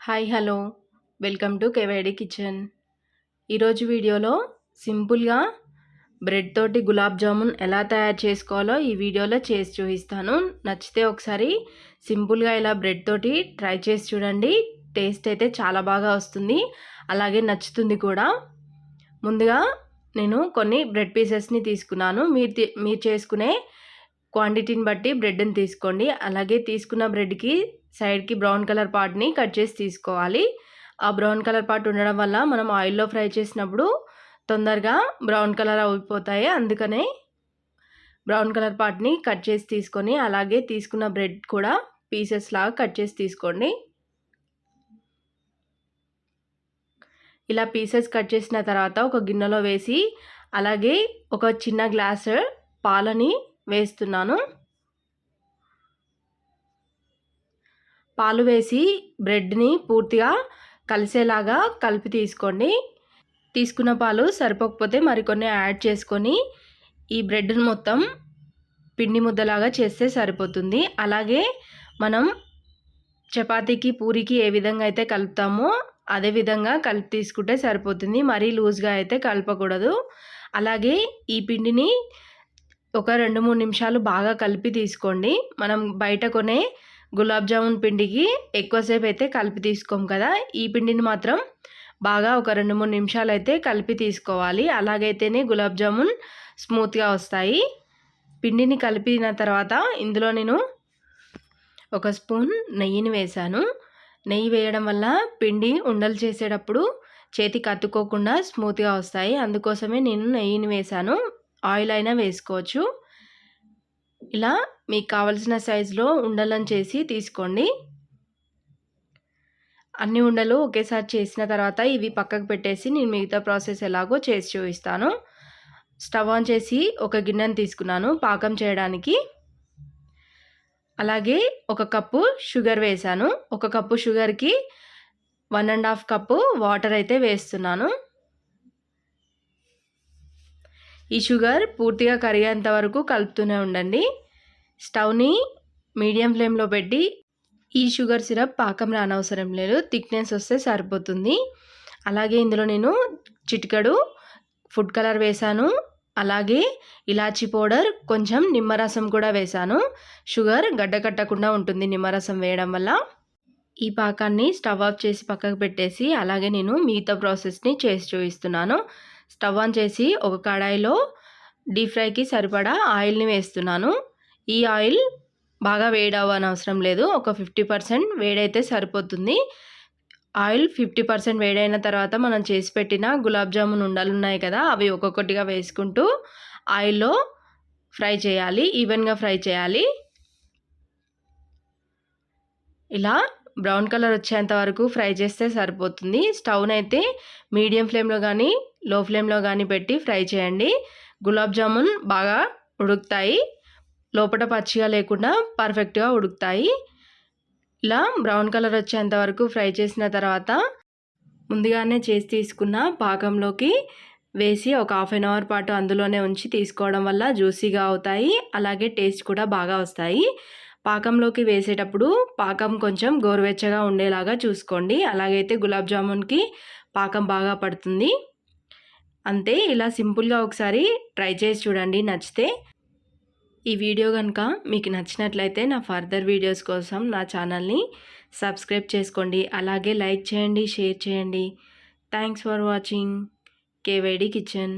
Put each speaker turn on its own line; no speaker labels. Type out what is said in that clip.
Hi hello. Welcome to KYD kitchen. ఈరోజు వీడియోలో సింపుల్గా బ్రెడ్ తోటి గులాబ్ జామున్ ఎలా తయారు చేసుకోవాలో ఈ వీడియోలో చేసి చూపిస్తాను. నచ్చితే ఒకసారి సింపుల్గా ఇలా బ్రెడ్ తోటి ట్రై చేసి చూడండి. టేస్ట్ అయితే చాలా బాగా వస్తుంది. అలాగే నచ్చుతుంది కూడా. ముందుగా నేను కొన్ని బ్రెడ్ పీసెస్ని తీసుకున్నాను. మీరు మీరు చేసుకునే క్వాంటిటీని బట్టి బ్రెడ్ని తీసుకోండి. అలాగే తీసుకున్న బ్రెడ్కి సైడ్కి బ్రౌన్ కలర్ పార్ట్ని కట్ చేసి తీసుకోవాలి. ఆ బ్రౌన్ కలర్ పార్ట్ ఉండడం వల్ల మనం ఆయిల్లో ఫ్రై చేసినప్పుడు తొందరగా బ్రౌన్ కలర్ అయిపోతాయి. అందుకనే బ్రౌన్ కలర్ పార్ట్ని కట్ చేసి తీసుకొని అలాగే తీసుకున్న బ్రెడ్ కూడా పీసెస్ లాగా కట్ చేసి తీసుకోండి. ఇలా పీసెస్ కట్ చేసిన తర్వాత ఒక గిన్నెలో వేసి అలాగే ఒక చిన్న గ్లాస్ పాలని వేస్తున్నాను. పాలు వేసి బ్రెడ్ని పూర్తిగా కలిసేలాగా కలిపి తీసుకోండి. తీసుకున్న పాలు సరిపోకపోతే మరికొన్ని యాడ్ చేసుకొని ఈ బ్రెడ్ని మొత్తం పిండి ముద్దలాగా చేస్తే సరిపోతుంది. అలాగే మనం చపాతీకి పూరికి ఏ విధంగా అయితే కలుపుతామో అదే విధంగా కలిపి తీసుకుంటే సరిపోతుంది. మరీ లూజ్గా అయితే కలపకూడదు. అలాగే ఈ పిండిని ఒక రెండు మూడు నిమిషాలు బాగా కలిపి తీసుకోండి. మనం బయట కొనే గులాబ్ జామున్ పిండికి ఎక్కువసేపు అయితే కలిపి తీసుకోం కదా. ఈ పిండిని మాత్రం బాగా ఒక రెండు మూడు నిమిషాలు అయితే కలిపి తీసుకోవాలి. అలాగైతేనే గులాబ్ జామున్ స్మూత్గా వస్తాయి. పిండిని కలిపిన తర్వాత ఇందులో నేను ఒక స్పూన్ నెయ్యిని వేశాను. నెయ్యి వేయడం వల్ల పిండి ఉండలు చేసేటప్పుడు చేతికి అతుక్కోకుండా స్మూత్గా వస్తాయి. అందుకోసమే నేను నెయ్యిని వేశాను. ఆయిల్ అయినా వేసుకోవచ్చు. ఇలా మీకు కావలసిన సైజులో ఉండలను చేసి తీసుకోండి. అన్ని ఉండలు ఒకేసారి చేసిన తర్వాత ఇవి పక్కకు పెట్టేసి నేను మిగతా ప్రాసెస్ ఎలాగో చేసి చూపిస్తాను. స్టవ్ ఆన్ చేసి ఒక గిన్నెను తీసుకున్నాను పాకం చేయడానికి. అలాగే ఒక కప్పు షుగర్ వేశాను. ఒక కప్పు షుగర్కి one and half cup water అయితే వేస్తున్నాను. ఈ షుగర్ పూర్తిగా కరిగేంత వరకు కలుపుతూనే ఉండండి. స్టవ్ని మీడియం ఫ్లేమ్లో పెట్టి ఈ షుగర్ సిరప్ పాకం రానవసరం లేదు. థిక్నెస్ వస్తే సరిపోతుంది. అలాగే ఇందులో నేను చిటికడు ఫుడ్ కలర్ వేశాను. అలాగే ఇలాచి పౌడర్ కొంచెం నిమ్మరసం కూడా వేశాను. షుగర్ గడ్డ కట్టకుండా ఉంటుంది నిమ్మరసం వేయడం వల్ల. ఈ పాకాన్ని స్టవ్ ఆఫ్ చేసి పక్కకు పెట్టేసి అలాగే నేను మిగతా ప్రాసెస్ని చేసి చూపిస్తున్నాను. స్టవ్ ఆన్ చేసి ఒక కడాయిలో డీప్ ఫ్రైకి సరిపడా ఆయిల్ని వేస్తున్నాను. ఈ ఆయిల్ బాగా వేడవని అవసరం లేదు. ఒక ఫిఫ్టీ పర్సెంట్ వేడైతే సరిపోతుంది. ఆయిల్ ఫిఫ్టీ పర్సెంట్ వేడైన తర్వాత మనం చేసి పెట్టిన గులాబ్ జామున్ ఉండలు ఉన్నాయి కదా అవి ఒక్కొక్కటిగా వేసుకుంటూ ఆయిల్లో ఫ్రై చేయాలి. ఈవెన్గా ఫ్రై చేయాలి. ఇలా బ్రౌన్ కలర్ వచ్చేంత వరకు ఫ్రై చేస్తే సరిపోతుంది. స్టవ్నైతే అయితే మీడియం ఫ్లేమ్లో కానీ లో ఫ్లేమ్లో కానీ పెట్టి ఫ్రై చేయండి. గులాబ్ జామున్ బాగా ఉడుకుతాయి. లోపల పచ్చిగా లేకుండా పర్ఫెక్ట్గా ఉడుకుతాయి. ఇలా బ్రౌన్ కలర్ వచ్చేంత వరకు ఫ్రై చేసిన తర్వాత ముందుగానే చేసి తీసుకున్న పాకంలోకి వేసి ఒక హాఫ్ అన్ అవర్ పాటు అందులోనే ఉంచి తీసుకోవడం వల్ల జ్యూసీగా అవుతాయి. అలాగే టేస్ట్ కూడా బాగా వస్తాయి. పాకంలోకి వేసేటప్పుడు పాకం కొంచెం గోరువెచ్చగా ఉండేలాగా చూసుకోండి. అలాగైతే గులాబ్ జామున్కి పాకం బాగా పడుతుంది. అంతే ఇలా సింపుల్గా ఒకసారి ట్రై చేసి చూడండి నచ్చితే. ఈ వీడియో కనుక మీకు నచ్చినట్లయితే నా ఫర్దర్ వీడియోస్ కోసం నా ఛానల్ని సబ్స్క్రైబ్ చేసుకోండి అలాగే లైక్ చేయండి షేర్ చేయండి. Thanks for watching. KYD kitchen.